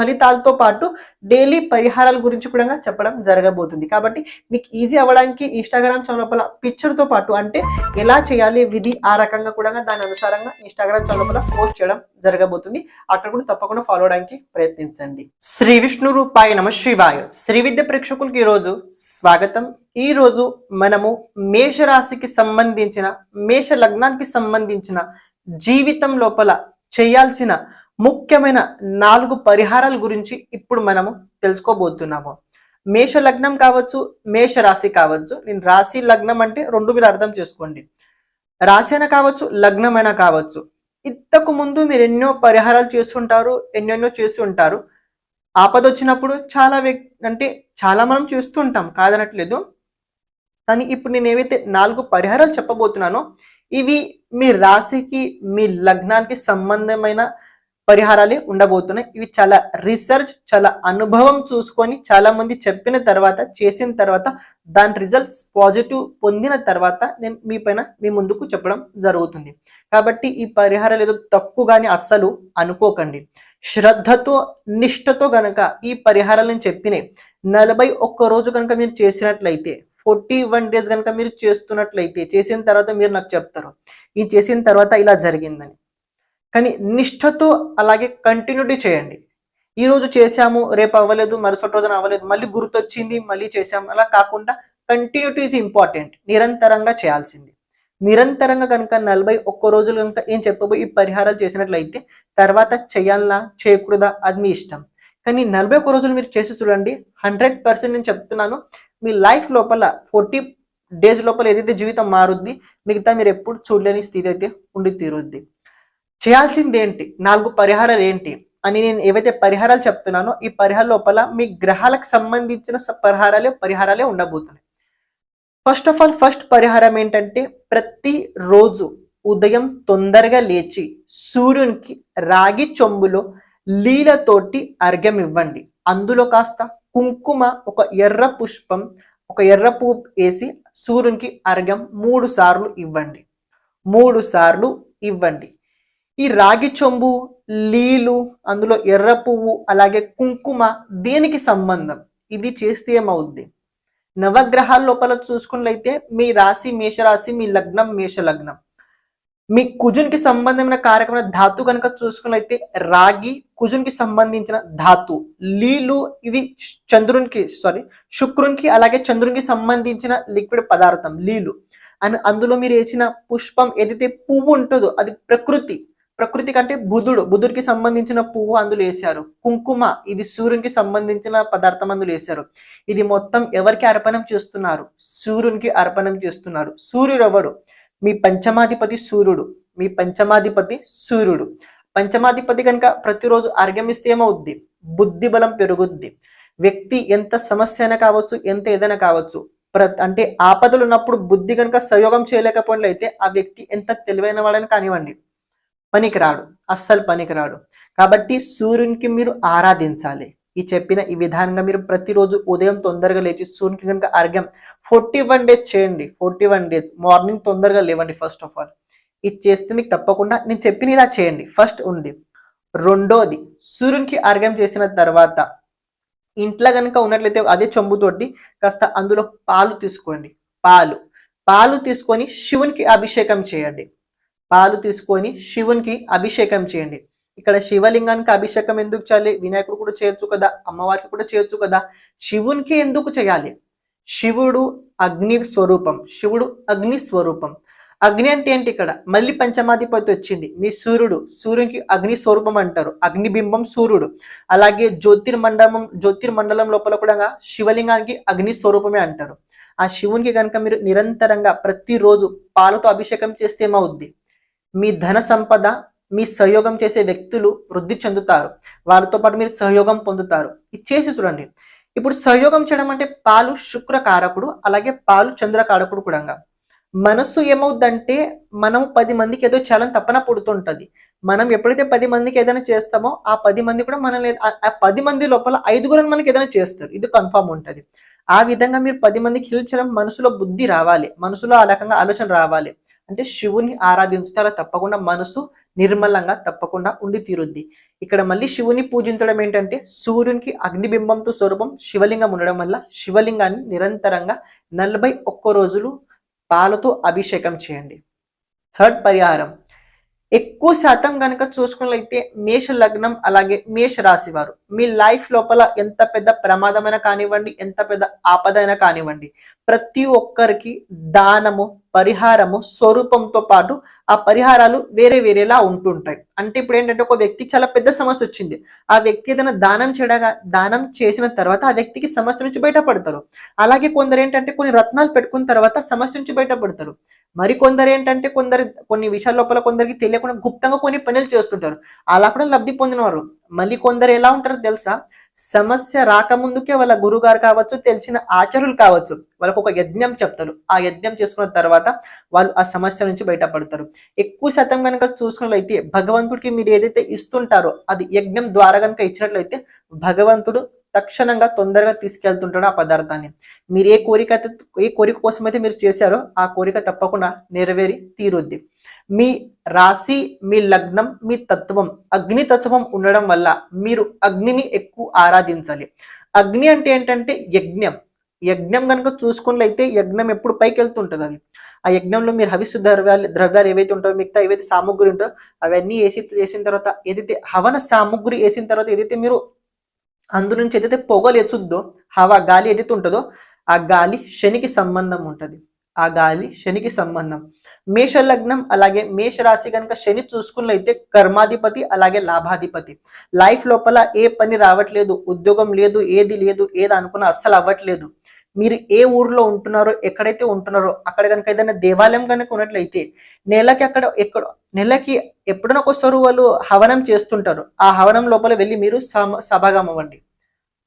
ఫలితాలతో పాటు డైలీ పరిహారాల గురించి కూడా చెప్పడం జరగబోతుంది. కాబట్టి మీకు ఈజీ అవ్వడానికి ఇన్స్టాగ్రామ్ ఛానల్ లోపల పిక్చర్తో పాటు అంటే ఎలా చేయాలి విధి ఆ రకంగా కూడా దాని అనుసారంగా ఇన్స్టాగ్రామ్ ఛానల్ లోపల పోస్ట్ చేయడం జరగబోతుంది. అక్కడ కూడా తప్పకుండా ఫాలో అవడానికి ప్రయత్నించండి. శ్రీ విష్ణు రూపాయ నమ శ్రీవాయ శ్రీ విద్య ప్రేక్షకులకి ఈరోజు స్వాగతం. ఈ రోజు మనము మేషరాశికి సంబంధించిన మేష లగ్నానికి సంబంధించిన జీవితం లోపల చేయాల్సిన ముఖ్యమైన నాలుగు పరిహారాల గురించి ఇప్పుడు మనము తెలుసుకోబోతున్నాము. మేష లగ్నం కావచ్చు మేష రాశి కావచ్చు. నేను రాశి లగ్నం అంటే రెండు మీరు అర్థం చేసుకోండి. రాశి అయినా కావచ్చు లగ్నమైనా కావచ్చు. ఇంతకు ముందు మీరు ఎన్నో పరిహారాలు చేస్తుంటారు ఎన్నెన్నో చేస్తుంటారు ఆపద వచ్చినప్పుడు చాలా వ్యక్తి అంటే చాలా మనం చేస్తుంటాం కాదనట్లేదు. కానీ ఇప్పుడు నేను ఏవైతే నాలుగు పరిహారాలు చెప్పబోతున్నానో ఇవి మీ రాశికి మీ లగ్నానికి సంబంధమైన పరిహారాలే ఉండబోతున్నాయి. ఇవి చాలా రీసెర్చ్ చాలా అనుభవం చూసుకొని చాలా మంది చెప్పిన తర్వాత చేసిన తర్వాత దాని రిజల్ట్స్ పాజిటివ్ పొందిన తర్వాత నేను మీ పైన మీ ముందుకు చెప్పడం జరుగుతుంది. కాబట్టి ఈ పరిహారాలు ఏదో తక్కువగాని అస్సలు అనుకోకండి. శ్రద్ధతో నిష్ఠతో గనక ఈ పరిహారాలను చెప్పినాయి నలభై ఒక్క రోజు కనుక మీరు చేసినట్లయితే ఫోర్టీ వన్ డేస్ కనుక మీరు చేస్తున్నట్లయితే చేసిన తర్వాత మీరు నాకు చెప్తారు. ఈ చేసిన తర్వాత ఇలా జరిగిందని. కానీ నిష్ఠతో అలాగే కంటిన్యూటీ చేయండి. ఈ రోజు చేశాము రేపు అవ్వలేదు మరుసటి రోజున అవ్వలేదు మళ్ళీ గుర్తొచ్చింది మళ్ళీ చేసాము అలా కాకుండా కంటిన్యూటీ ఈజ్ ఇంపార్టెంట్ నిరంతరంగా చేయాల్సింది. నిరంతరంగా కనుక నలభై ఒక్క రోజులు కనుక ఏం చెప్పబోయి ఈ పరిహారాలు చేసినట్లయితే తర్వాత చేయాలా చేయకూడదా అది మీ ఇష్టం. కానీ నలభై ఒక్క రోజులు మీరు చేసి చూడండి హండ్రెడ్ పర్సెంట్ నేను చెప్తున్నాను మీ లైఫ్ లోపల ఫోర్టీ డేస్ లోపల ఏదైతే జీవితం మారుద్ది మిగతా మీరు ఎప్పుడు చూడలేని స్థితి అయితే ఉండి తీరుద్ది. చేయాల్సింది ఏంటి నాలుగు పరిహారాలు ఏంటి అని నేను ఏవైతే పరిహారాలు చెప్తున్నానో ఈ పరిహార లోపల మీ గ్రహాలకు సంబంధించిన పరిహారాలే పరిహారాలే ఉండబోతున్నాయి. ఫస్ట్ ఆఫ్ ఆల్ ఫస్ట్ పరిహారం ఏంటంటే ప్రతి రోజు ఉదయం తొందరగా లేచి సూర్యునికి రాగి చెంబులో లీలతోటి అర్ఘ్యం ఇవ్వండి. అందులో కాస్త కుంకుమ ఒక ఎర్ర పుష్పం ఒక ఎర్ర పువ్వు వేసి సూర్యునికి అర్ఘ్యం మూడు సార్లు ఇవ్వండి. మూడు సార్లు ఇవ్వండి. ఈ రాగి చెంబు లీలు అందులో ఎర్ర పువ్వు అలాగే కుంకుమ దేనికి సంబంధం? ఇది చేస్తే ఏమవుద్ది? నవగ్రహాల లోపల చూసుకున్నట్లయితే మీ రాశి మేషరాశి మీ లగ్నం మేష లగ్నం మీ కుజునికి సంబంధమైన కార్యక్రమ ధాతు కనుక చూసుకున్నట్లయితే రాగి కుజునికి సంబంధించిన ధాతు. లీలు ఇది చంద్రునికి సారీ శుక్రునికి అలాగే చంద్రునికి సంబంధించిన లిక్విడ్ పదార్థం లీలు. అండ్ అందులో మీరు వేసిన పుష్పం ఏదైతే పువ్వు ఉంటుందో అది ప్రకృతి. ప్రకృతి కంటే బుధుడు బుధుడికి సంబంధించిన పువ్వు అందులో వేశారు. కుంకుమ ఇది సూర్యునికి సంబంధించిన పదార్థం అందులో వేశారు. ఇది మొత్తం ఎవరికి అర్పణం చేస్తున్నారు? సూర్యునికి అర్పణం చేస్తున్నారు. సూర్యుడు ఎవరు మీ పంచమాధిపతి సూర్యుడు. మీ పంచమాధిపతి సూర్యుడు. పంచమాధిపతి కనుక ప్రతిరోజు ఆర్గమిస్తే ఏమవుద్ది? బుద్ధి బలం పెరుగుద్ది. వ్యక్తి ఎంత సమస్య అయినా కావచ్చు ఎంత ఏదైనా కావచ్చు ప్ర అంటే ఆపదలు ఉన్నప్పుడు బుద్ధి కనుక సహయోగం చేయలేకపోయినట్లయితే ఆ వ్యక్తి ఎంత తెలివైన వాడని కానివ్వండి. పనికిరాడు అస్సలు పనికిరాడు. కాబట్టి సూర్యునికి మీరు ఆరాధించాలి. ఈ చెప్పిన ఈ విధానంగా మీరు ప్రతిరోజు ఉదయం తొందరగా లేచి సూర్యునికి కనుక అర్ఘ్యం ఫోర్టీ వన్ డేస్ చేయండి. Forty one days. మార్నింగ్ తొందరగా లేవండి ఫస్ట్ ఆఫ్ ఆల్. ఇది చేస్తే మీకు తప్పకుండా నేను చెప్పిన ఇలా చేయండి. ఫస్ట్ ఉంది. రెండోది సూర్యునికి అర్ఘ్యం చేసిన తర్వాత ఇంట్లో కనుక ఉన్నట్లయితే అదే చెంబుతోటి కాస్త అందులో పాలు తీసుకోండి. పాలు. పాలు తీసుకొని శివునికి అభిషేకం చేయండి. పాలు తీసుకొని శివునికి అభిషేకం చేయండి. ఇక్కడ శివలింగానికి అభిషేకం ఎందుకు చేయాలి? వినాయకుడు కూడా చేయొచ్చు కదా అమ్మవారికి కూడా చేయొచ్చు కదా. శివునికి ఎందుకు చేయాలి? శివుడు అగ్ని స్వరూపం శివుడు అగ్ని స్వరూపం. అగ్ని అంటే ఏంటి ఇక్కడ? మళ్ళీ పంచమాధిపతి వచ్చింది. మీ సూర్యుడు సూర్యునికి అగ్ని స్వరూపం అంటారు. అగ్నిబింబం సూర్యుడు. అలాగే జ్యోతిర్మండలం జ్యోతిర్మండలం లోపల కూడా శివలింగానికి అగ్ని స్వరూపమే అంటారు. ఆ శివునికి కనుక మీరు నిరంతరంగా ప్రతిరోజు పాలతో అభిషేకం చేస్తే ఏమవుద్ది? మీ ధన సంపద మీ సహయోగం చేసే వ్యక్తులు వృద్ధి చెందుతారు. వారితో పాటు మీరు సహయోగం పొందుతారు. ఇది చేసి చూడండి. ఇప్పుడు సహయోగం చేయడం అంటే పాలు శుక్ర కారకుడు అలాగే పాలు చంద్ర కారకుడు కూడా మనస్సు ఏమవుద్దంటే మనం పది మందికి ఏదో చేయాలని తప్పన పుడుతుంటది. మనం ఎప్పుడైతే పది మందికి ఏదైనా చేస్తామో ఆ పది మంది కూడా మనం ఆ పది మంది లోపల ఐదుగురని మనకి ఏదైనా చేస్తారు. ఇది కన్ఫామ్ ఉంటుంది. ఆ విధంగా మీరు పది మందికి హెల్ప్ చేయడం మనసులో బుద్ధి రావాలి. మనసులో ఆ రకంగా ఆలోచన రావాలి. అంటే శివుని ఆరాధించుతారా అలా తప్పకుండా మనసు నిర్మలంగా తప్పకుండా ఉండి తీరుద్ది. ఇక్కడ మళ్ళీ శివుని పూజించడం ఏంటంటే సూర్యునికి అగ్నిబింబంతో స్వరూపం శివలింగం ఉండడం వల్ల శివలింగాన్ని నిరంతరంగా నలభై ఒక్క రోజులు పాలతో అభిషేకం చేయండి. థర్డ్ పరిహారం ఎక్కువ శాతం కనుక చూసుకున్నట్లయితే మేష లగ్నం అలాగే మేష రాశి వారు. మీ లైఫ్ లోపల ఎంత పెద్ద ప్రమాదమైన కానివ్వండి ఎంత పెద్ద ఆపదైనా కానివ్వండి ప్రతి ఒక్కరికి దానము పరిహారము స్వరూపంతో పాటు ఆ పరిహారాలు వేరే వేరేలా ఉంటుంటాయి. అంటే ఇప్పుడు ఏంటంటే ఒక వ్యక్తికి చాలా పెద్ద సమస్య వచ్చింది. ఆ వ్యక్తి ఏదైనా దానం చేయడగా దానం చేసిన తర్వాత ఆ వ్యక్తికి సమస్య నుంచి బయటపడతారు. అలాగే కొందరు ఏంటంటే కొన్ని రత్నాలు పెట్టుకున్న తర్వాత సమస్య నుంచి బయటపడతారు. మరి కొందరు ఏంటంటే కొందరు కొన్ని విషయాల లోపల కొందరికి తెలియకుండా గుప్తంగా కొన్ని పనులు చేస్తుంటారు. అలా కూడా లబ్ధి పొందినవారు. మళ్ళీ కొందరు ఎలా ఉంటారో తెలుసా? సమస్య రాకముందుకే వాళ్ళ గురుగారు కావచ్చు తెలిసిన ఆచారులు కావచ్చు వాళ్ళకు ఒక యజ్ఞం చెప్తారు. ఆ యజ్ఞం చేసుకున్న తర్వాత వాళ్ళు ఆ సమస్య నుంచి బయటపడతారు. ఎక్కువ శాతం కనుక చూసుకున్నట్లయితే భగవంతుడికి మీరు ఏదైతే ఇస్తుంటారో అది యజ్ఞం ద్వారా కనుక ఇచ్చినట్లయితే భగవంతుడు తక్షణంగా తొందరగా తీసుకెళ్తుంటాడు ఆ పదార్థాన్ని. మీరు ఏ కోరిక అయితే ఏ కోరిక కోసం అయితే మీరు చేశారో ఆ కోరిక తప్పకుండా నెరవేరి తీరుద్ది. మీ రాశి మీ లగ్నం మీ తత్వం అగ్ని తత్వం ఉండడం వల్ల మీరు అగ్నిని ఎక్కువ ఆరాధించాలి. అగ్ని అంటే ఏంటంటే యజ్ఞం. యజ్ఞం కనుక చూసుకున్నట్లయితే యజ్ఞం ఎప్పుడు పైకి వెళ్తుంటుంది అది. ఆ యజ్ఞంలో మీరు హవిస్సు ద్రవ్యాలు ద్రవ్యాలు ఏవైతే ఉంటాయో మిగతా ఏవైతే సామగ్రి ఉంటాయో అవన్నీ వేసి వేసిన తర్వాత ఏదైతే హవన సామగ్రి వేసిన తర్వాత ఏదైతే మీరు అందు నుంచి ఏదైతే పొగలు ఎచ్చుద్దో హవా గాలి ఏదైతే ఉంటుందో ఆ గాలి శనికి సంబంధం ఉంటుంది. ఆ గాలి శనికి సంబంధం. మేష లగ్నం అలాగే మేష రాశి కనుక శని చూసుకున్నట్లయితే కర్మాధిపతి అలాగే లాభాధిపతి. లైఫ్ లోపల ఏ పని రావట్లేదు ఉద్యోగం లేదు ఏది లేదు ఏది అనుకున్న అస్సలు అవ్వట్లేదు. మీరు ఏ ఊర్లో ఉంటున్నారో ఎక్కడైతే ఉంటున్నారో అక్కడ కనుక ఏదైనా దేవాలయం కనుక ఉన్నట్లయితే నెలకి అక్కడ ఎక్కడ నెలకి ఎప్పుడనొకసారి వాళ్ళు హవనం చేస్తుంటారు. ఆ హవనం లోపల వెళ్ళి మీరు సభగం అవ్వండి.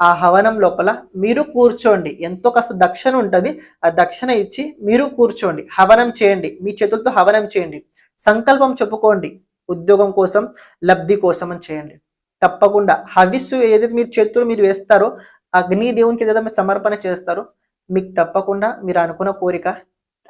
ఆ హవనం లోపల మీరు కూర్చోండి. ఎంతో కాస్త దక్షిణ ఉంటుంది. ఆ దక్షిణ ఇచ్చి మీరు కూర్చోండి. హవనం చేయండి. మీ చేతులతో హవనం చేయండి. సంకల్పం చెప్పుకోండి. ఉద్యోగం కోసం లబ్ధి కోసం అని చేయండి. తప్పకుండా హవిస్సు ఏదైతే మీరు చేతులు మీరు వేస్తారో అగ్ని దేవునికి ఏదైతే మీరు సమర్పణ చేస్తారో మీకు తప్పకుండా మీరు అనుకున్న కోరిక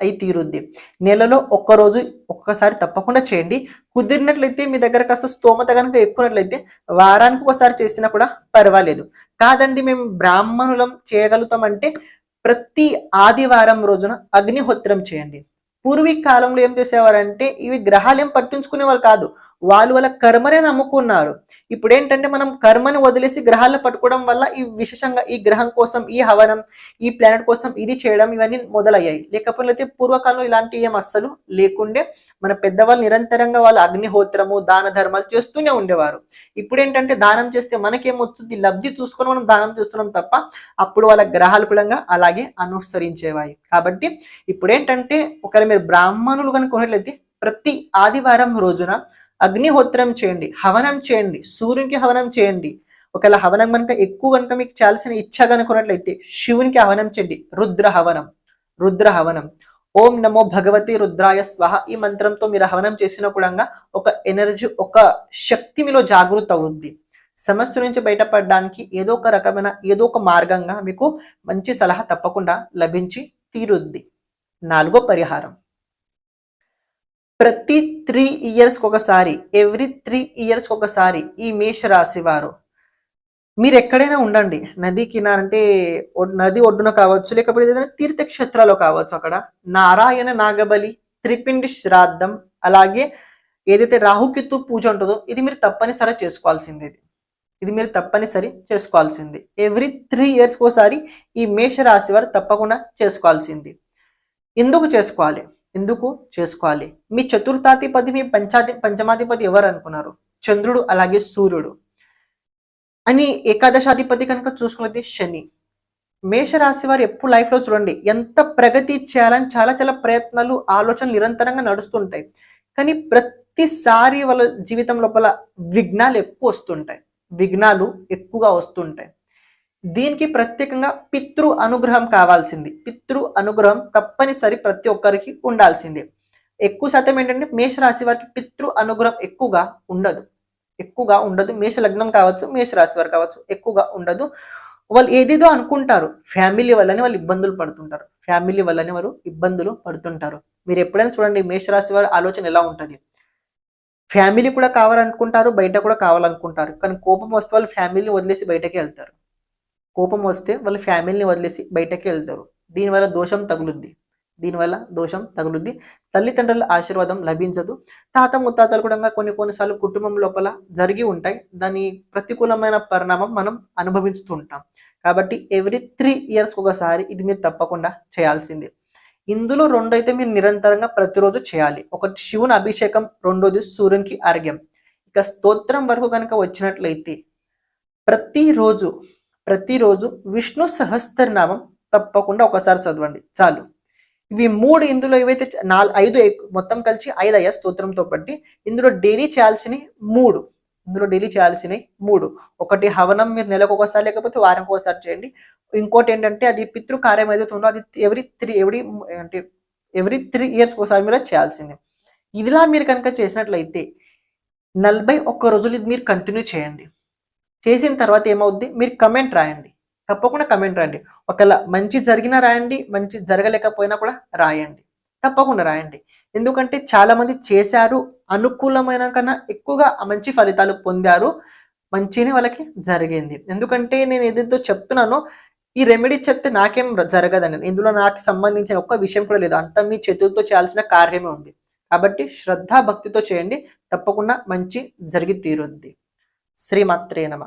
అయి తీరుద్ది. నెలలో ఒక్కరోజు ఒక్కసారి తప్పకుండా చేయండి. కుదిరినట్లయితే మీ దగ్గర కాస్త స్తోమత కనుక ఎక్కువనట్లయితే వారానికి ఒకసారి చేసినా కూడా పర్వాలేదు. కాదండి మేము బ్రాహ్మణులం చేయగలుగుతామంటే ప్రతి ఆదివారం రోజున అగ్నిహోత్రం చేయండి. పూర్వీ కాలంలో ఏం చేసేవారంటే ఇవి గ్రహాలు ఏం పట్టించుకునే వాళ్ళు కాదు. వాళ్ళు వాళ్ళ కర్మనే నమ్ముకున్నారు. ఇప్పుడు ఏంటంటే మనం కర్మని వదిలేసి గ్రహాలను పట్టుకోవడం వల్ల ఈ విశేషంగా ఈ గ్రహం కోసం ఈ హవనం ఈ ప్లానెట్ కోసం ఇది చేయడం ఇవన్నీ మొదలయ్యాయి. లేకపోతే పూర్వకాలంలో ఇలాంటి ఏం అస్సలు లేకుండే మన పెద్దవాళ్ళు నిరంతరంగా వాళ్ళు అగ్నిహోత్రము దాన ధర్మాలు చేస్తూనే ఉండేవారు. ఇప్పుడు ఏంటంటే దానం చేస్తే మనకేమొచ్చుద్ది లబ్ధి చూసుకొని మనం దానం చేస్తున్నాం తప్ప అప్పుడు వాళ్ళ గ్రహాలు కూడా అలాగే అనుసరించేవాయి. కాబట్టి ఇప్పుడు ఏంటంటే ఒకవేళ మీరు బ్రాహ్మణులు కనుక కొనట్లయితే ప్రతి ఆదివారం రోజున అగ్నిహోత్రం చేయండి హవనం చేయండి సూర్యునికి హవనం చేయండి. ఒకవేళ హవనం కనుక ఎక్కువ కనుక మీకు చేయాల్సిన ఇచ్చ కనుకున్నట్లయితే శివునికి హవనం చేయండి రుద్ర హవనం రుద్ర హవనం. ఓం నమో భగవతి రుద్రాయ స్వహ. ఈ మంత్రంతో మీరు హవనం చేసిన కూడా ఒక ఎనర్జీ ఒక శక్తి మీలో జాగృత అవుద్ది. సమస్య నుంచి బయటపడడానికి ఏదో ఒక రకమైన ఏదో ఒక మార్గంగా మీకు మంచి సలహా తప్పకుండా లభించి తీరుద్ది. నాలుగో పరిహారం. ప్రతి త్రీ ఇయర్స్కి ఒకసారి ఎవ్రీ త్రీ ఇయర్స్కి ఒకసారి ఈ మేషరాశి వారు. మీరు ఎక్కడైనా ఉండండి. నది కినారంటే నది ఒడ్డున కావచ్చు లేకపోతే ఏదైనా తీర్థక్షేత్రాలు కావచ్చు అక్కడ. నారాయణ నాగబలి త్రిపిండి శ్రాద్ధం అలాగే ఏదైతే రాహుకిత్తు పూజ ఉంటుందో ఇది మీరు తప్పనిసరి చేసుకోవాల్సింది ఇది. మీరు తప్పనిసరి చేసుకోవాల్సింది. ఎవ్రీ త్రీ ఇయర్స్కి ఒకసారి ఈ మేషరాశి వారు తప్పకుండా చేసుకోవాల్సింది. ఎందుకు చేసుకోవాలి? ఎందుకు చేసుకోవాలి? మీ చతుర్థాధిపతి మీ పంచాధి పంచమాధిపతి ఎవరు అనుకున్నారు? చంద్రుడు అలాగే సూర్యుడు. అని ఏకాదశాధిపతి కనుక చూసుకున్నది శని. మేషరాశి వారు ఎప్పుడు లైఫ్లో చూడండి ఎంత ప్రగతి చేయాలని చాలా చాలా ప్రయత్నాలు ఆలోచనలు నిరంతరంగా నడుస్తుంటాయి. కానీ ప్రతిసారి వాళ్ళ జీవితం లోపల విఘ్నాలు ఎక్కువ వస్తుంటాయి. విఘ్నాలు ఎక్కువగా వస్తుంటాయి. దీనికి ప్రత్యేకంగా పితృ అనుగ్రహం కావాల్సింది. పితృ అనుగ్రహం తప్పనిసరి ప్రతి ఒక్కరికి ఉండాల్సిందే. ఎక్కువ శాతం ఏంటంటే మేషరాశి వారికి పితృ అనుగ్రహం ఎక్కువగా ఉండదు. ఎక్కువగా ఉండదు. మేష లగ్నం కావచ్చు మేషరాశి వారు కావచ్చు ఎక్కువగా ఉండదు. వాళ్ళు ఏదేదో అనుకుంటారు. ఫ్యామిలీ వల్లనే వాళ్ళు ఇబ్బందులు పడుతుంటారు. ఫ్యామిలీ వల్లనే వారు ఇబ్బందులు పడుతుంటారు. మీరు ఎప్పుడైనా చూడండి మేషరాశి వారి ఆలోచన ఎలా ఉంటుంది. ఫ్యామిలీ కూడా కావాలనుకుంటారు బయట కూడా కావాలనుకుంటారు. కానీ కోపం వస్తే వాళ్ళు ఫ్యామిలీని వదిలేసి బయటకి వెళ్తారు. కోపం వస్తే వాళ్ళ ఫ్యామిలీని వదిలేసి బయటకి వెళ్తారు. దీనివల్ల దోషం తగులుద్ది. దీనివల్ల దోషం తగులుద్ది. తల్లిదండ్రుల ఆశీర్వాదం లభించదు. తాత ముత్తాతలు కూడా కొన్ని కొన్నిసార్లు కుటుంబం లోపల జరిగి ఉంటాయి. దాని ప్రతికూలమైన పరిణామం మనం అనుభవిస్తుంటాం కాబట్టి ఎవ్రీ త్రీ ఇయర్స్ ఒకసారి ఇది మీరు తప్పకుండా చేయాల్సింది. ఇందులో రెండు అయితే మీరు నిరంతరంగా ప్రతిరోజు చేయాలి. ఒకటి శివుని అభిషేకం రెండోది సూర్యునికి ఆరోగ్యం ఇక స్తోత్రం వరకు కనుక వచ్చినట్లయితే ప్రతిరోజు ప్రతిరోజు విష్ణు సహస్రనామం తప్పకుండా ఒకసారి చదవండి. చాలు. ఇవి మూడు ఇందులో ఏవైతే నాలుగు ఐదు మొత్తం కలిసి ఐదు అయ్యా స్తోత్రంతో బట్టి ఇందులో డైలీ చేయాల్సినవి మూడు. ఇందులో డైలీ చేయాల్సినవి మూడు. ఒకటి హవనం మీరు నెలకు ఒకసారి లేకపోతే వారం ఒకసారి చేయండి. ఇంకోటి ఏంటంటే అది పితృ కార్యం ఏదైతే ఉందో అది ఎవ్రీ త్రీ ఎవ్రీ అంటే ఎవ్రీ త్రీ ఇయర్స్ ఒకసారి మీరు చేయాల్సిందే. ఇదిలా మీరు కనుక చేసినట్లయితే నలభై ఒక్క రోజులు ఇది మీరు కంటిన్యూ చేయండి. చేసిన తర్వాత ఏమవుద్ది? మీరు కమెంట్ రాయండి. తప్పకుండా కమెంట్ రాయండి. ఒకవేళ మంచి జరిగినా రాయండి మంచి జరగలేకపోయినా కూడా రాయండి. తప్పకుండా రాయండి. ఎందుకంటే చాలామంది చేశారు అనుకూలమైన కన్నా ఎక్కువగా మంచి ఫలితాలు పొందారు మంచిని వాళ్ళకి జరిగింది. ఎందుకంటే నేను ఏదైతే చెప్తున్నానో ఈ రెమెడీ చెప్తే నాకేం జరగదండి. ఇందులో నాకు సంబంధించిన ఒక్క విషయం కూడా లేదు. అంతా మీ చేతులతో చేయాల్సిన కార్యమే ఉంది. కాబట్టి శ్రద్ధ భక్తితో చేయండి. తప్పకుండా మంచి జరిగి తీరుద్ది. శ్రీమాత్రే నమ.